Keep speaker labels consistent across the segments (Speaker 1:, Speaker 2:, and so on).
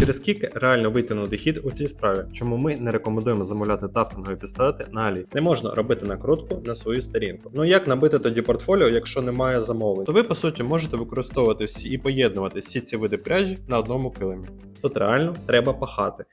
Speaker 1: Через скільки реально витягнути хід у цій справі, чому ми не рекомендуємо замовляти тафтингові пістолети на Алі. Не можна робити накрутку на свою сторінку. Ну як набити тоді портфоліо, якщо немає замовлень? То ви по суті можете використовувати всі і поєднувати всі ці види пряжі на одному килимі. Тут реально треба пахати.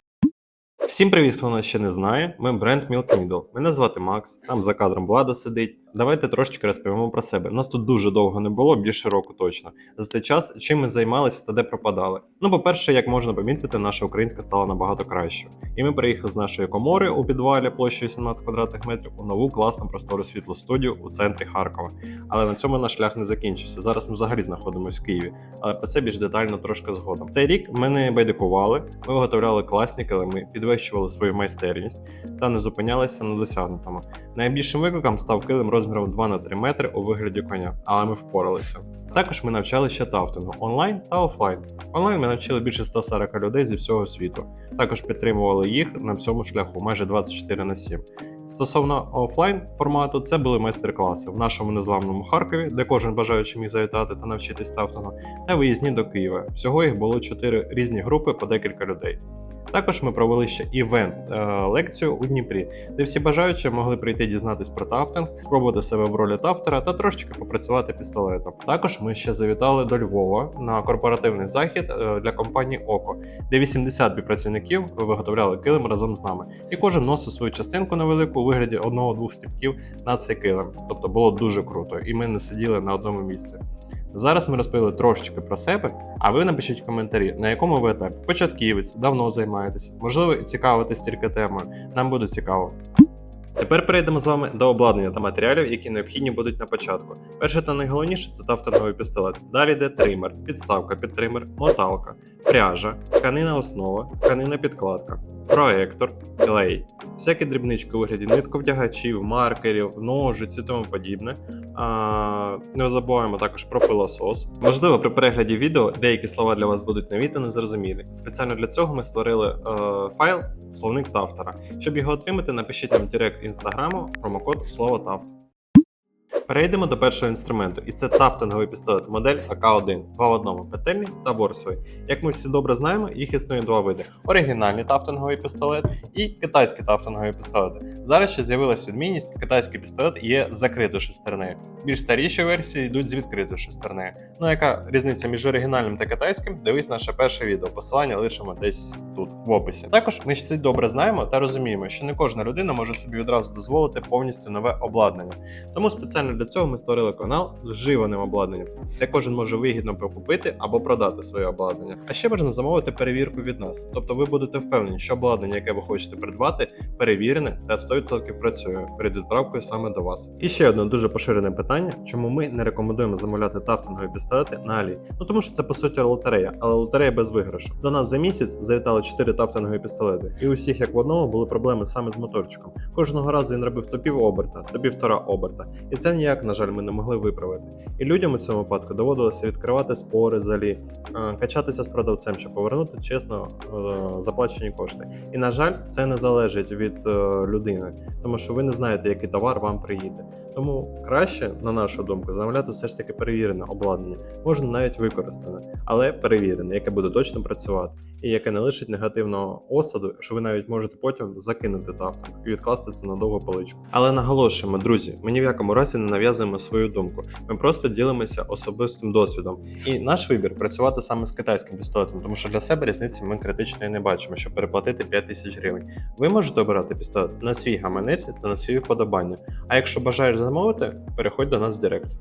Speaker 1: Всім привіт, хто нас ще не знає. Ми бренд Milk Needle. Мене звати Макс, там за кадром влада сидить. Давайте трошечки розповімо про себе. Нас тут дуже довго не було, більше року точно. За цей час чим ми займалися та де пропадали. Ну, по-перше, як можна помітити, наша українська стала набагато кращою. І ми приїхали з нашої комори у підвалі площею 18 квадратних метрів у нову класну простору світлу студію у центрі Харкова. Але на цьому наш шлях не закінчився. Зараз ми взагалі знаходимося в Києві, але про це більш детально трошки згодом. Цей рік ми не байдикували, ми виготовляли класні килими, підвищували свою майстерність та не зупинялися на досягнутому. Найбільшим викликом став килим розміром 2 на 3 метри у вигляді коня, але ми впоралися. Також ми навчали ще тафтингу онлайн та офлайн. Онлайн ми навчили більше 140 людей зі всього світу. Також підтримували їх на всьому шляху майже 24 на 7. Стосовно офлайн формату, це були майстер-класи в нашому незламному Харкові, де кожен бажаючий міг завітати та навчитись тафтингу, та виїзні до Києва. Всього їх було 4 різні групи по декілька людей. Також ми провели ще івент е, лекцію у Дніпрі, де всі бажаючі могли прийти дізнатись про тафтинг, спробувати себе в ролі тафтера та трошечки попрацювати пістолетом. Також ми ще завітали до Львова на корпоративний захід е, для компанії Око, де 80 працівників виготовляли килим разом з нами, і кожен носив свою частинку невелику у вигляді одного-двох стіпків на цей килим. Тобто було дуже круто, і ми не сиділи на одному місці. Зараз ми розповіли трошечки про себе, а ви напишіть коментарі, на якому ви етапі початківець, давно займаєтесь, можливо, цікавитесь тільки темою. Нам буде цікаво. Тепер перейдемо з вами до обладнання та матеріалів, які необхідні будуть на початку. Перше та найголовніше це тафтинговий пістолет. Далі йде тример, підставка під тример, моталка, пряжа, тканина основа, тканина підкладка, проектор, клей, всякі дрібнички у вигляді нитковдягачів, маркерів, ножиць і тому подібне. А, не забуваємо також про пилосос. Можливо, при перегляді відео деякі слова для вас будуть нові та незрозумілі. Спеціально для цього ми створили е, файл словник Тавтора. Щоб його отримати, напишіть нам в директ інстаграму промокод слово Тафт. Перейдемо до першого інструменту, і це тафтинговий пістолет модель АК-1, два в одному петельний та ворсовий. Як ми всі добре знаємо, їх існує два види: оригінальний тафтинговий пістолет і китайський тафтинговий пістолет. Зараз ще з'явилася відмінність, китайський пістолет є закритою шестернею. Більш старіші версії йдуть з відкритою шестернею. Ну яка різниця між оригінальним та китайським? Дивись наше перше відео. Посилання лишимо десь тут в описі. Також ми всі добре знаємо та розуміємо, що не кожна людина може собі відразу дозволити повністю нове обладнання. Тому спеціально для цього ми створили канал з вживаним обладнанням, де кожен може вигідно прокупити або продати своє обладнання. А ще можна замовити перевірку від нас. Тобто ви будете впевнені, що обладнання, яке ви хочете придбати, перевірене та 100% працює перед відправкою саме до вас. І ще одне дуже поширене питання, чому ми не рекомендуємо замовляти тафтингові пістолети на Алі. Ну тому що це по суті лотерея, але лотерея без виграшу. До нас за місяць завітали 4 тафтингові пістолети, і у всіх як в одному були проблеми саме з моторчиком. Кожного разу він робив то пів оберта, то півтора оберта. І це ніяк, на жаль, ми не могли виправити. І людям у цьому випадку доводилося відкривати спори залі, е, качатися з продавцем, щоб повернути чесно е, заплачені кошти. І на жаль, це не залежить від е, людини, тому що ви не знаєте, який товар вам приїде. Тому краще, на нашу думку, замовляти все ж таки перевірене обладнання, можна навіть використане, але перевірене, яке буде точно працювати, і яке не лишить негативного осаду, що ви навіть можете потім закинути тавтом і відкласти це на довгу поличку. Але наголошуємо, друзі, ми ні в якому разі не нав'язуємо свою думку. Ми просто ділимося особистим досвідом. І наш вибір працювати саме з китайським пістолетом, тому що для себе різниці ми критичної не бачимо, щоб переплатити 5 тисяч гривень. Ви можете обирати пістолет на свій гаманець та на свої вподобання. А якщо бажаєш замовити, переходь до нас в Директ.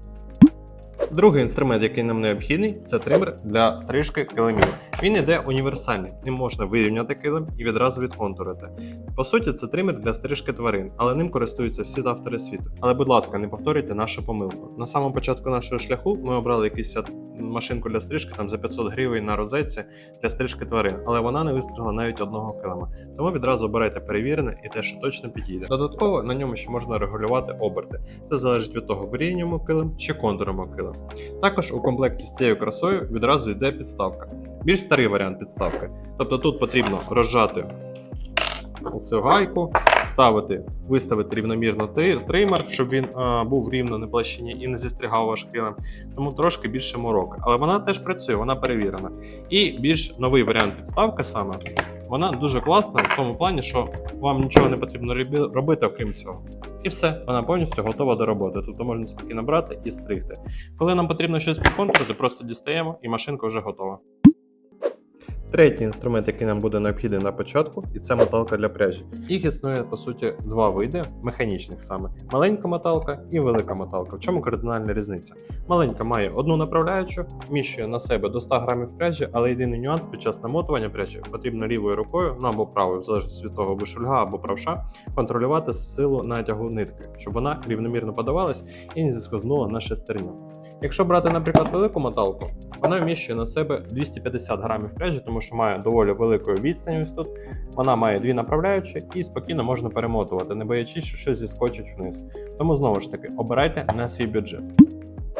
Speaker 1: Другий інструмент, який нам необхідний, це тример для стрижки килимів. Він іде універсальний, ним можна вирівняти килим і відразу відконтурити. По суті, це тример для стрижки тварин, але ним користуються всі автори світу. Але, будь ласка, не повторюйте нашу помилку. На самому початку нашого шляху ми обрали якусь машинку для стрижки там за 500 гривень на розетці для стрижки тварин, але вона не вистригла навіть одного килима. Тому відразу обирайте перевірене і те, що точно підійде. Додатково на ньому ще можна регулювати оберти. Це залежить від того, вирівнюємо килим чи контуримо килим. Також у комплекті з цією красою відразу йде підставка. Більш старий варіант підставки. Тобто тут потрібно розжати цю гайку, ставити, виставити рівномірно тример, щоб він а, був рівно на площині і не зістригав ваш килим. Тому трошки більше мороки. Але вона теж працює, вона перевірена. І більш новий варіант підставки саме. Вона дуже класна в тому плані, що вам нічого не потрібно робити, окрім цього. І все, вона повністю готова до роботи. Тобто можна спокійно брати і стригти. Коли нам потрібно щось підконтрити, просто дістаємо і машинка вже готова. Третій інструмент, який нам буде необхідний на початку, і це моталка для пряжі. Їх існує по суті два види механічних саме: маленька моталка і велика моталка. В чому кардинальна різниця? Маленька має одну направляючу, вміщує на себе до 100 грамів пряжі, але єдиний нюанс під час намотування пряжі потрібно лівою рукою, ну або правою, в залежності від того, або шульга або правша, контролювати силу натягу нитки, щоб вона рівномірно подавалась і не зіскознула на шестерню. Якщо брати, наприклад, велику моталку, вона вміщує на себе 250 грамів пряжі, тому що має доволі велику відстань тут. Вона має дві направляючі і спокійно можна перемотувати, не боячись, що щось зіскочить вниз. Тому знову ж таки обирайте на свій бюджет.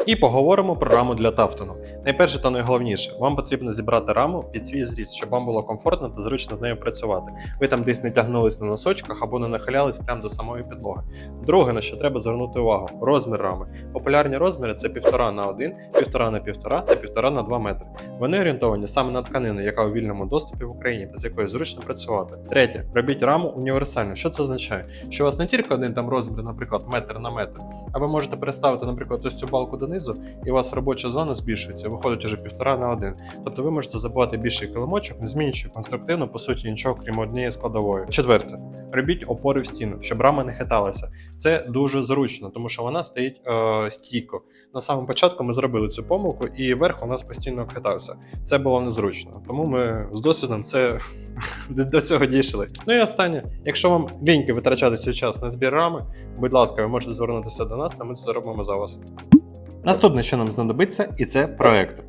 Speaker 1: І поговоримо про раму для тафтону. Найперше та найголовніше, вам потрібно зібрати раму під свій зріст, щоб вам було комфортно та зручно з нею працювати. Ви там десь не тягнулись на носочках або не нахилялись прямо до самої підлоги. Друге, на що треба звернути увагу, розмір рами. Популярні розміри це 1,5 на 1, 1,5 на 1,5 та 1,5 на 2 метри. Вони орієнтовані саме на тканину, яка у вільному доступі в Україні та з якою зручно працювати. Третє, робіть раму універсально. Що це означає? Що у вас не тільки один там розмір, наприклад, метр на метр, а ви можете переставити, наприклад, ось цю балку донизу, і у вас робоча зона збільшується, виходить уже півтора на один. Тобто ви можете забувати більший килимочок, не змінюючи конструктивно, по суті, нічого крім однієї складової. Четверте, робіть опори в стіну, щоб рама не хиталася. Це дуже зручно, тому що вона стоїть е, стійко. На самому початку ми зробили цю помилку, і верх у нас постійно хитався. Це було незручно. Тому ми з досвідом це до цього дійшли. Ну і останнє, якщо вам ліньки витрачати свій час на збір рами, будь ласка, ви можете звернутися до нас, та ми це зробимо за вас. Наступне, що нам знадобиться, і це проектор.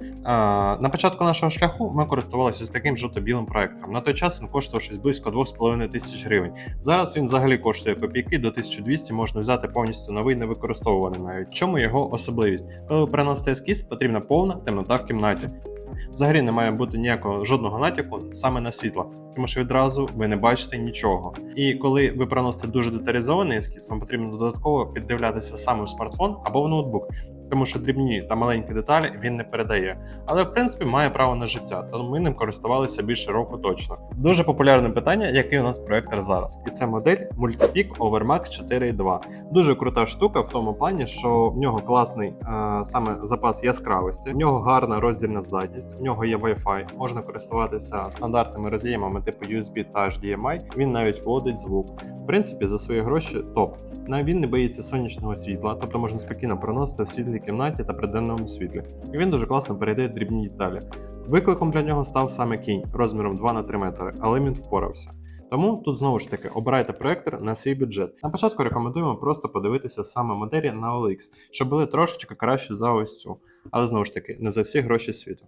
Speaker 1: На початку нашого шляху ми користувалися ось таким жовто-білим проектором. На той час він коштував щось близько 2,5 тисяч гривень. Зараз він взагалі коштує копійки, до 1200 можна взяти повністю новий, не використовуваний навіть. Чому його особливість? Коли ви переносите ескіз, потрібна повна темнота в кімнаті. Взагалі не має бути ніякого жодного натяку саме на світло, тому що відразу ви не бачите нічого. І коли ви приносите дуже деталізований ескіз, вам потрібно додатково піддивлятися саме в смартфон або в ноутбук. Тому що дрібні та маленькі деталі він не передає, але в принципі має право на життя, тому ми ним користувалися більше року точно. Дуже популярне питання, який у нас проектор зараз, і це модель Multipeak Overmax 4.2. Дуже крута штука в тому плані, що в нього класний е, саме запас яскравості, в нього гарна роздільна здатність, в нього є Wi-Fi, можна користуватися стандартними роз'ємами типу USB та HDMI. Він навіть вводить звук. В принципі, за свої гроші топ. Він не боїться сонячного світла, тобто можна спокійно проносити в світлій кімнаті та при денному світлі. І він дуже класно передає дрібні деталі. Викликом для нього став саме кінь розміром 2 на 3 метри, але він впорався. Тому тут знову ж таки обирайте проектор на свій бюджет. На початку рекомендуємо просто подивитися саме моделі на OLX, щоб були трошечки краще за ось цю. Але знову ж таки, не за всі гроші світу.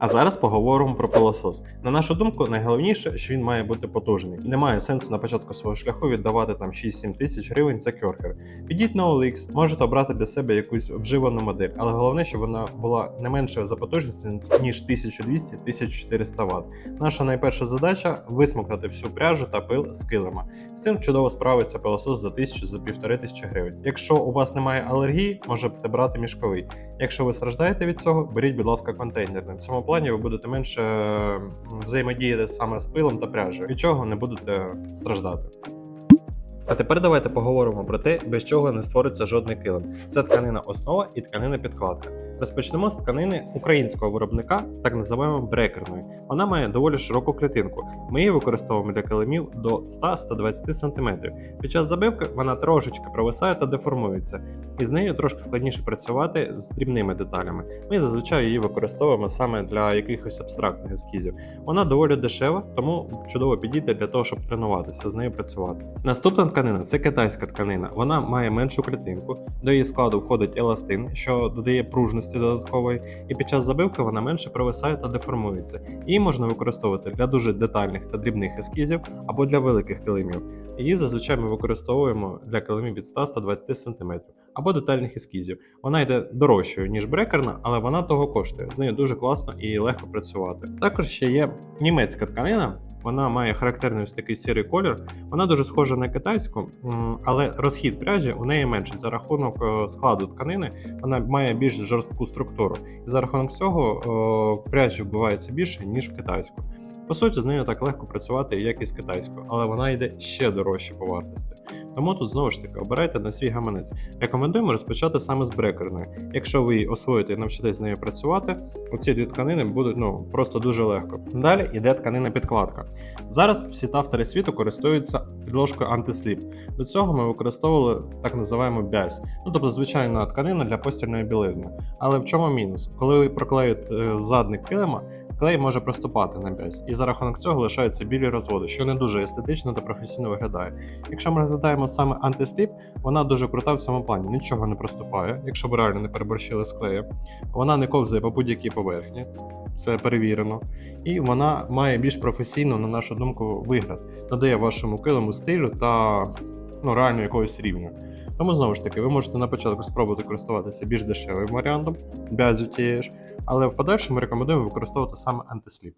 Speaker 1: А зараз поговоримо про пилосос. На нашу думку, найголовніше, що він має бути потужний. Немає сенсу на початку свого шляху віддавати там 6-7 тисяч гривень за кьоркер. Підіть на OLX, можете обрати для себе якусь вживану модель, але головне, щоб вона була не менше за потужністю, ніж 1200-1400 Вт. Наша найперша задача висмоктати всю пряжу та пил з килима. З цим чудово справиться пилосос за 1000 за 1500 гривень. Якщо у вас немає алергії, можете брати мішковий. Якщо ви страждаєте від цього, беріть, будь ласка, контейнерним. В цьому плані ви будете менше взаємодіяти саме з пилом та пряжею, від чого не будете страждати. А тепер давайте поговоримо про те, без чого не створиться жодний килим. Це тканина основа і тканина підкладка. Розпочнемо з тканини українського виробника, так називаємо брекерної. Вона має доволі широку клітинку. Ми її використовуємо для килимів до 100-120 см. Під час забивки вона трошечки провисає та деформується, і з нею трошки складніше працювати з дрібними деталями. Ми зазвичай її використовуємо саме для якихось абстрактних ескізів. Вона доволі дешева, тому чудово підійде для того, щоб тренуватися з нею працювати. Наступна тканина це китайська тканина. Вона має меншу клітинку, до її складу входить еластин, що додає пружності додаткової, і під час забивки вона менше провисає та деформується. Її можна використовувати для дуже детальних та дрібних ескізів або для великих килимів. Її зазвичай ми використовуємо для килимів від 100-120 см або детальних ескізів. Вона йде дорожчою, ніж брекерна, але вона того коштує. З нею дуже класно і легко працювати. Також ще є німецька тканина. Вона має характерний ось такий сірий колір. Вона дуже схожа на китайську, але розхід пряжі у неї менший за рахунок е, складу тканини. Вона має більш жорстку структуру. І за рахунок цього пряжі вбивається більше ніж в китайську. По суті, з нею так легко працювати, як і з китайською, але вона йде ще дорожче по вартості. Тому тут знову ж таки обирайте на свій гаманець. Рекомендуємо розпочати саме з брекерної. Якщо ви її освоїте і навчитесь з нею працювати, оці дві тканини будуть ну просто дуже легко. Далі йде тканина підкладка. Зараз всі тавтори світу користуються підложкою антисліп. До цього ми використовували так називаємо бязь, ну тобто звичайна тканина для постільної білизни. Але в чому мінус? Коли ви проклеїте е, задник килима, клей може проступати на бязь, і за рахунок цього лишаються білі розводи, що не дуже естетично та професійно виглядає. Якщо ми розглядаємо саме антисліп, вона дуже крута в цьому плані. Нічого не проступає, якщо ви реально не переборщили з клеєм. Вона не ковзає по будь-якій поверхні, це перевірено. І вона має більш професійно, на нашу думку, вигляд, надає вашому килиму стилю та ну, реально якогось рівня. Тому знову ж таки, ви можете на початку спробувати користуватися більш дешевим варіантом, бязю тієї ж, але в подальшому рекомендуємо використовувати саме антисліп.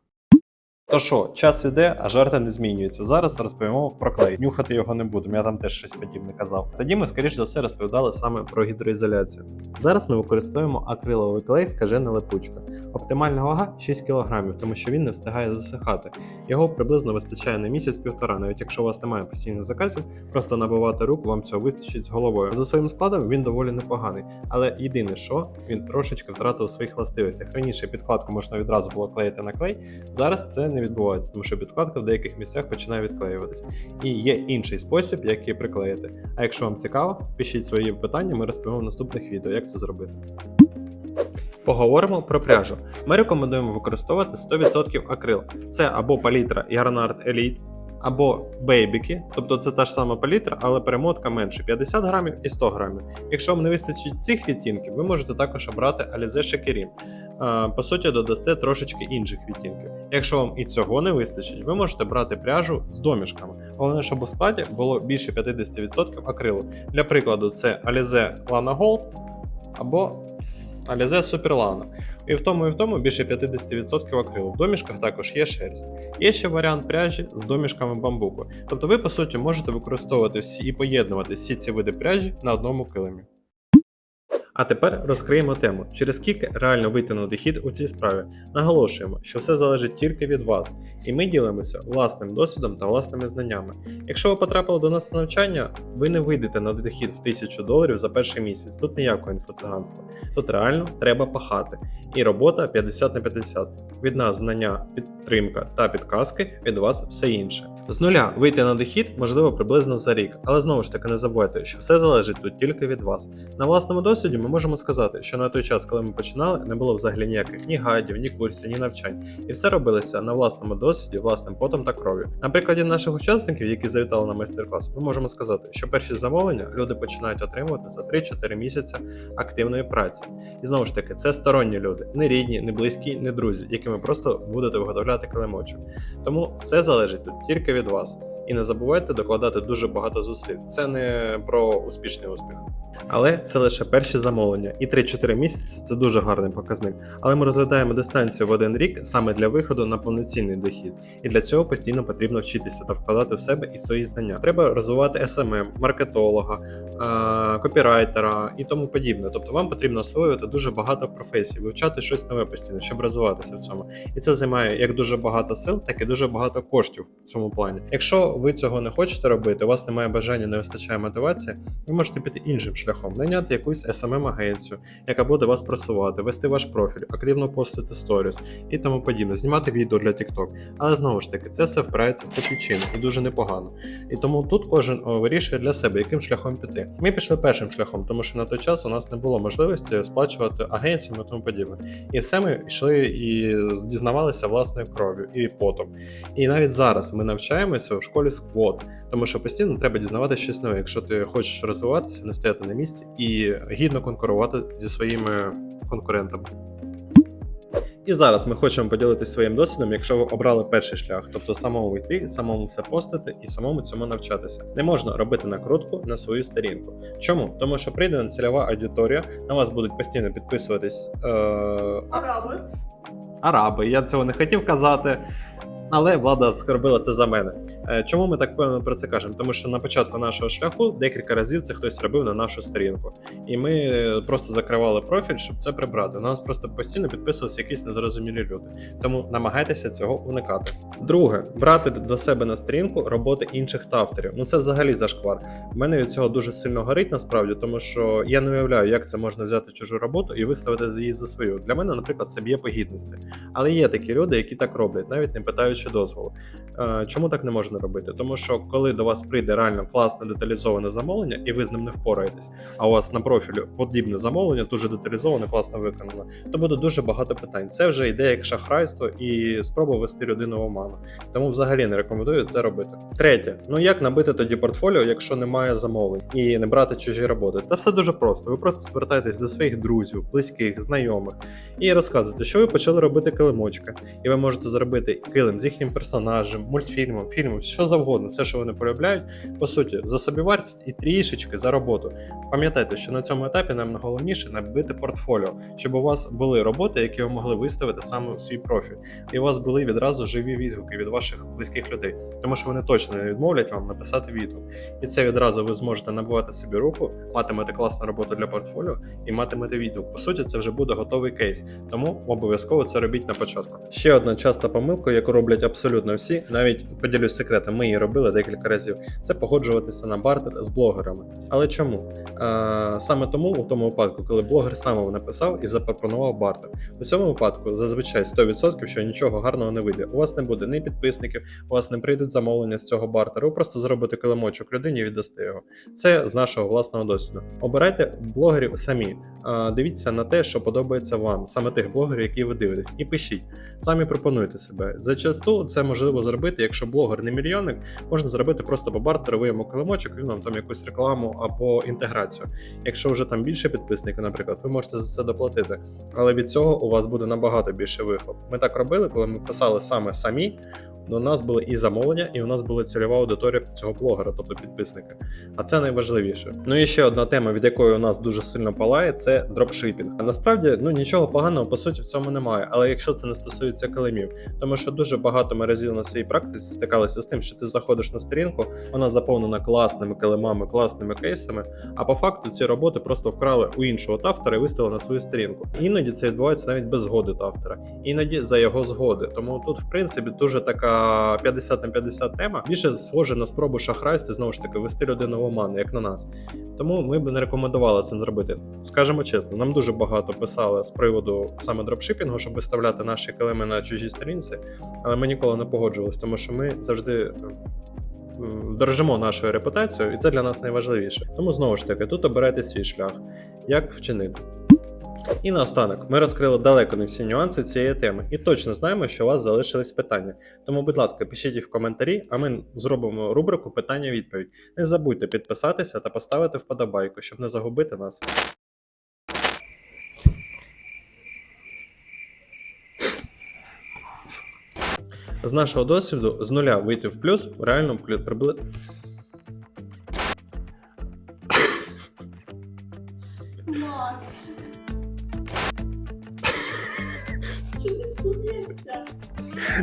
Speaker 1: То що, час іде, а жарти не змінюються. Зараз розповімо про клей. Нюхати його не будемо, я там теж щось подібне казав. Тоді ми, скоріш за все, розповідали саме про гідроізоляцію. Зараз ми використовуємо акриловий клей скажена липучка. Оптимальна вага 6 кг, тому що він не встигає засихати. Його приблизно вистачає на місяць-півтора, навіть якщо у вас немає постійних заказів, просто набивати рук, вам цього вистачить з головою. За своїм складом він доволі непоганий, але єдине, що він трошечки втратив у своїх властивостях. Раніше підкладку можна відразу було клеїти на клей, зараз це не відбувається, тому що підкладка в деяких місцях починає відклеюватись. І є інший спосіб, як її приклеїти. А якщо вам цікаво, пишіть свої питання, ми розповімо в наступних відео, як це зробити. Поговоримо про пряжу. Ми рекомендуємо використовувати 100% акрил. Це або палітра Yarnart Elite, або бейбіки, тобто це та ж сама палітра, але перемотка менше 50 грамів і 100 грамів. Якщо вам не вистачить цих відтінків, ви можете також обрати Alize. Е, По суті, додасте трошечки інших відтінків. Якщо вам і цього не вистачить, ви можете брати пряжу з домішками. Головне, щоб у складі було більше 50% акрилу. Для прикладу, це Alize Lana Gold або Alize суперлана. І в тому, і в тому більше 50% акрилу. В домішках також є шерсть. Є ще варіант пряжі з домішками бамбуку. Тобто ви, по суті, можете використовувати всі і поєднувати всі ці види пряжі на одному килимі. А тепер розкриємо тему, через скільки реально вийти на дохід у цій справі. Наголошуємо, що все залежить тільки від вас, і ми ділимося власним досвідом та власними знаннями. Якщо ви потрапили до нас на навчання, ви не вийдете на дохід в 1000 доларів за перший місяць. Тут ніякого інфоциганства. Тут реально треба пахати. І робота 50 на 50. Від нас знання, підтримка та підказки, від вас все інше. З нуля вийти на дохід можливо приблизно за рік, але знову ж таки не забувайте, що все залежить тут тільки від вас. На власному досвіді ми можемо сказати, що на той час, коли ми починали, не було взагалі ніяких ні гайдів, ні курсів, ні навчань, і все робилося на власному досвіді, власним потом та кров'ю. На прикладі наших учасників, які завітали на майстер-клас, ми можемо сказати, що перші замовлення люди починають отримувати за 3-4 місяці активної праці. І знову ж таки, це сторонні люди, не рідні, не близькі, не друзі, якими просто будете виготовляти килимочок. Тому все залежить тут тільки від вас. І не забувайте докладати дуже багато зусиль. Це не про успішний успіх. Але це лише перші замовлення, і 3-4 місяці це дуже гарний показник. Але ми розглядаємо дистанцію в один рік саме для виходу на повноцінний дохід. І для цього постійно потрібно вчитися та вкладати в себе і свої знання. Треба розвивати SMM, маркетолога, копірайтера і тому подібне. Тобто вам потрібно освоювати дуже багато професій, вивчати щось нове постійно, щоб розвиватися в цьому. І це займає як дуже багато сил, так і дуже багато коштів в цьому плані. Якщо ви цього не хочете робити, у вас немає бажання, не вистачає мотивації, ви можете піти іншим шляхом, найняти якусь smm агенцію яка буде вас просувати, вести ваш профіль, активно постити сторіс і тому подібне, знімати відео для TikTok. Але знову ж таки, це все впирається в копійчину і дуже непогано. І тому тут кожен вирішує для себе, яким шляхом піти. Ми пішли першим шляхом, тому що на той час у нас не було можливості сплачувати агенціям і тому подібне. І все ми йшли і дізнавалися власною кров'ю і потом. І навіть зараз ми навчаємося в школі сквот, тому що постійно треба дізнаватися щось нове, якщо ти хочеш розвиватися, не стояти на місці і гідно конкурувати зі своїми конкурентами. І зараз ми хочемо поділитися своїм досвідом, якщо ви обрали перший шлях, тобто самому йти, самому все постити і самому цьому навчатися. Не можна робити накрутку на свою сторінку. Чому? Тому що прийде цільова аудиторія, на вас будуть постійно підписуватись е-
Speaker 2: Араби.
Speaker 1: араби. Я цього не хотів казати. Але влада зробила це за мене. Е, Чому ми так впевнено про це кажемо? Тому що на початку нашого шляху декілька разів це хтось робив на нашу сторінку, і ми е, просто закривали профіль, щоб це прибрати. На нас просто постійно підписувалися якісь незрозумілі люди. Тому намагайтеся цього уникати. Друге, брати до себе на сторінку роботи інших авторів. Ну це взагалі зашквар. У мене від цього дуже сильно горить насправді, тому що я не уявляю, як це можна взяти чужу роботу і виставити її за свою. Для мене, наприклад, це б'є по гідності. Але є такі люди, які так роблять, навіть не питаючи дозволу. Е, Чому так не можна робити? Тому що коли до вас прийде реально класне деталізоване замовлення, і ви з ним не впораєтесь, а у вас на профілі подібне замовлення, дуже деталізоване, класно виконано, то буде дуже багато питань. Це вже йде як шахрайство і спроба вести людину в оману. Тому взагалі не рекомендую це робити. Третє, ну як набити тоді портфоліо, якщо немає замовлень і не брати чужі роботи? Та все дуже просто. Ви просто звертаєтесь до своїх друзів, близьких, знайомих і розказуєте, що ви почали робити килимочка, і ви можете зробити килим з їхнім персонажем, мультфільмом, фільмом, що завгодно, все, що вони полюбляють, по суті, за собівартість і трішечки за роботу. Пам'ятайте, що на цьому етапі нам найголовніше набити портфоліо, щоб у вас були роботи, які ви могли виставити саме в свій профіль, і у вас були відразу живі відгуки від ваших близьких людей, тому що вони точно не відмовлять вам написати відгук. І це відразу ви зможете набувати собі руку, матимете класну роботу для портфоліо і матимете відгук. По суті, це вже буде готовий кейс, тому обов'язково це робіть на початку. Ще одна часта помилка, яку роблять абсолютно всі, навіть поділюсь секретом, ми її робили декілька разів. Це погоджуватися на бартер з блогерами. Але чому? А, саме тому, у тому випадку, коли блогер сам написав і запропонував бартер. У цьому випадку зазвичай 100% що нічого гарного не вийде. У вас не буде ні підписників, у вас не прийдуть замовлення з цього бартеру. Просто зробите килимочок людині і віддасте його. Це з нашого власного досвіду. Обирайте блогерів самі. А, Дивіться на те, що подобається вам, саме тих блогерів, які ви дивитесь, і пишіть. Самі пропонуйте себе. Зачасту це можливо зробити, якщо блогер не мільйонник, можна зробити просто по бартеру, ви килимочок, він вам там якусь рекламу або інтеграцію. Якщо вже там більше підписників, наприклад, ви можете за це доплатити. Але від цього у вас буде набагато більше вихлоп. Ми так робили, коли ми писали саме самі. У нас були і замовлення, і у нас була цільова аудиторія цього блогера, тобто підписники. А це найважливіше. Ну і ще одна тема, від якої у нас дуже сильно палає, це дропшипінг. А насправді ну нічого поганого по суті в цьому немає. Але якщо це не стосується килимів, тому що дуже багато ми разів на своїй практиці стикалися з тим, що ти заходиш на сторінку, вона заповнена класними килимами, класними кейсами. А по факту ці роботи просто вкрали у іншого автора і виставили на свою сторінку. Іноді це відбувається навіть без згоди автора, іноді за його згоди. Тому тут, в принципі, дуже така 50 на 50 тема. Більше схоже на спробу шахрайства, знову ж таки, вести людину в оману, як на нас. Тому ми б не рекомендували це зробити. Скажемо чесно, нам дуже багато писали з приводу саме дропшипінгу, щоб виставляти наші килими на чужій сторінці, але ми ніколи не погоджувалися, тому що ми завжди. м, Дорожимо нашою репутацією, і це для нас найважливіше. Тому знову ж таки, тут обирайте свій шлях, як вчинити. І наостанок, ми розкрили далеко не всі нюанси цієї теми, і точно знаємо, що у вас залишились питання. Тому, будь ласка, пишіть їх в коментарі, а ми зробимо рубрику питання-відповідь. Не забудьте підписатися та поставити вподобайку, щоб не загубити нас. З нашого досвіду з нуля вийти в плюс реально приблизно.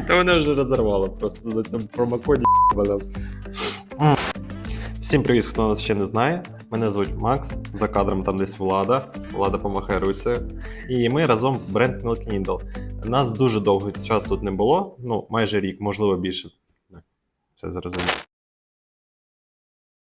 Speaker 1: Та мене вже розірвало просто за цьому промокоді. Всім привіт, хто нас ще не знає. Мене звуть Макс. За кадром там десь влада. Влада помахає руцею. І ми разом бренд Milk Needle. Нас дуже довгий час тут не було. Ну, майже рік, можливо, більше. Все зрозуміло.